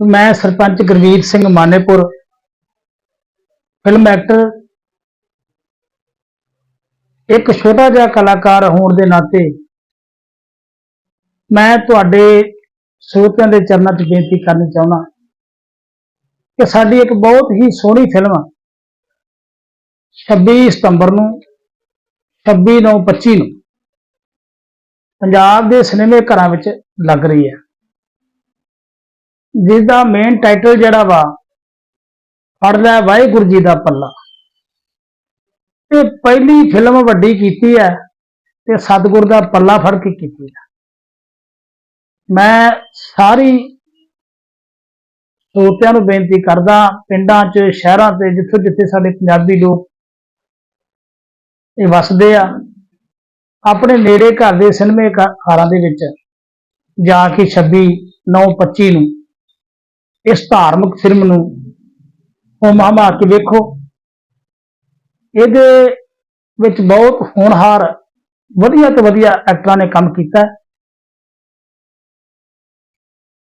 ਮੈਂ sarpanch Gurmeet Singh Manepur film actor ਇੱਕ ਛੋਟਾ ਜਿਹਾ ਕਲਾਕਾਰ ਹੋਣ ਦੇ ਨਾਤੇ ਮੈਂ ਤੁਹਾਡੇ ਸਰੋਤਿਆਂ ਦੇ ਚਰਨਾਂ 'ਚ ਬੇਨਤੀ ਕਰਨੀ ਚਾਹੁੰਦਾ ਕਿ ਸਾਡੀ ਇੱਕ ਬਹੁਤ ਹੀ ਸੋਹਣੀ ਫਿਲਮ 26 ਸਤੰਬਰ ਨੂੰ 26 ਨੌ 25 ਨੂੰ ਪੰਜਾਬ ਦੇ ਸਿਨੇਮੇ ਘਰਾਂ ਵਿੱਚ ਲੱਗ ਰਹੀ ਹੈ। ਜਿਸ ਦਾ ਮੇਨ ਟਾਈਟਲ ਜਿਹੜਾ ਵਾ, ਫੜ ਲੈ ਵਾਹਿਗੁਰੂ ਜੀ ਦਾ ਪੱਲਾ। ਤੇ ਪਹਿਲੀ ਫਿਲਮ ਵੱਡੀ ਕੀਤੀ ਹੈ ਤੇ ਸਤਿਗੁਰ ਦਾ ਪੱਲਾ ਫੜ ਕੇ ਕੀਤੀ ਹੈ। ਮੈਂ ਸਾਰੀ ਸਰੋਤਿਆਂ ਨੂੰ ਬੇਨਤੀ ਕਰਦਾ, ਪਿੰਡਾਂ 'ਚ, ਸ਼ਹਿਰਾਂ ਤੇ, ਜਿੱਥੇ ਜਿੱਥੇ ਸਾਡੇ ਪੰਜਾਬੀ ਲੋਕ ਇਹ ਵਸਦੇ ਆ, ਆਪਣੇ ਨੇੜੇ ਘਰ ਦੇ ਸਿਨੇਮੇ ਘ- ਘਰਾਂ ਦੇ ਵਿੱਚ ਜਾ ਕੇ 26 9 25 ਨੂੰ ਇਸ ਧਾਰਮਿਕ ਫਿਲਮ ਨੂੰ ਹੋਮ ਹਮਾ ਕੇ ਵੇਖੋ। ਇਹਦੇ ਵਿੱਚ ਬਹੁਤ ਹੋਣਹਾਰ, ਵਧੀਆ ਤੋਂ ਵਧੀਆ ਐਕਟਰਾਂ ਨੇ ਕੰਮ ਕੀਤਾ।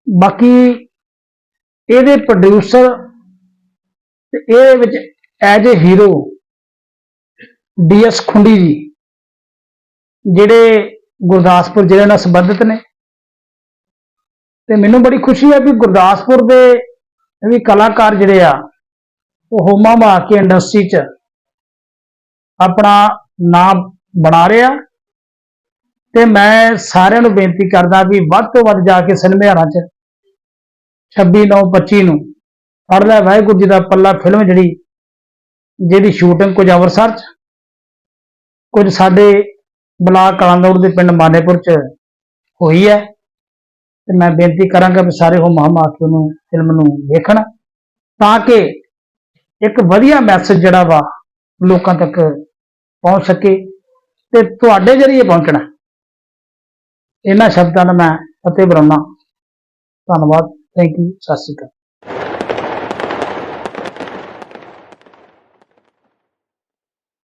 ਬਾਕੀ ਇਹਦੇ ਪ੍ਰੋਡਿਊਸਰ ਤੇ ਇਹਦੇ ਵਿੱਚ as a hero DS Khundi ji, ਜਿਹੜੇ ਗੁਰਦਾਸਪੁਰ ਜ਼ਿਲ੍ਹੇ ਨਾਲ ਸੰਬੰਧਿਤ ਨੇ। ਤੇ ਮੈਨੂੰ ਬੜੀ ਖੁਸ਼ੀ ਹੈ ਵੀ ਗੁਰਦਾਸਪੁਰ ਦੇ ਵੀ ਕਲਾਕਾਰ ਜਿਹੜੇ ਆ, ਉਹ ਹੋਮਾ ਮਾ ਕੇ ਇੰਡਸਟਰੀ 'ਚ ਆਪਣਾ ਨਾਮ ਬਣਾ ਰਿਹਾ ਤੇ ਮੈਂ ਸਾਰਿਆਂ ਨੂੰ ਬੇਨਤੀ ਕਰਦਾ ਵੀ ਵੱਧ ਤੋਂ ਵੱਧ ਜਾ ਕੇ ਸਿਨੇਮੇ 'ਚ 26 9 25 ਨੂੰ ਪੜ ਲੈ, ਵਾਹਿਗੁਰੂ ਜੀ ਦਾ ਪੱਲਾ ਫਿਲਮ ਜਿਹੜੀ, ਜਿਹਦੀ ਸ਼ੂਟਿੰਗ ਕੁਝ ਅੰਮ੍ਰਿਤਸਰ 'ਚ, ਕੁਝ ਸਾਡੇ ਬਲਾਕ ਕਲਾਂਦੌੜ ਦੇ ਪਿੰਡ ਮਾਨੇਪੁਰ 'ਚ ਹੋਈ ਹੈ। ਤੇ ਮੈਂ ਬੇਨਤੀ ਕਰਾਂਗਾ ਵੀ ਸਾਰੇ ਹੋ ਮਹਾਮਾ ਕੇ ਉਹਨੂੰ ਫਿਲਮ ਨੂੰ ਵੇਖਣ, ਤਾਂ ਕਿ ਇੱਕ ਵਧੀਆ ਮੈਸੇਜ ਜਿਹੜਾ ਵਾ ਲੋਕਾਂ ਤੱਕ ਪਹੁੰਚ ਸਕੇ ਤੇ ਤੁਹਾਡੇ ਜਰੀਏ ਪਹੁੰਚਣਾ। ਇਹਨਾਂ ਸ਼ਬਦਾਂ ਨਾਲ ਮੈਂ ਫਤਿਹ ਬੁਲਾਉਣਾ ਧੰਨਵਾਦ। ਥੈਂਕ ਯੂ ਸਤਿ ਸ਼੍ਰੀ ਅਕਾਲ।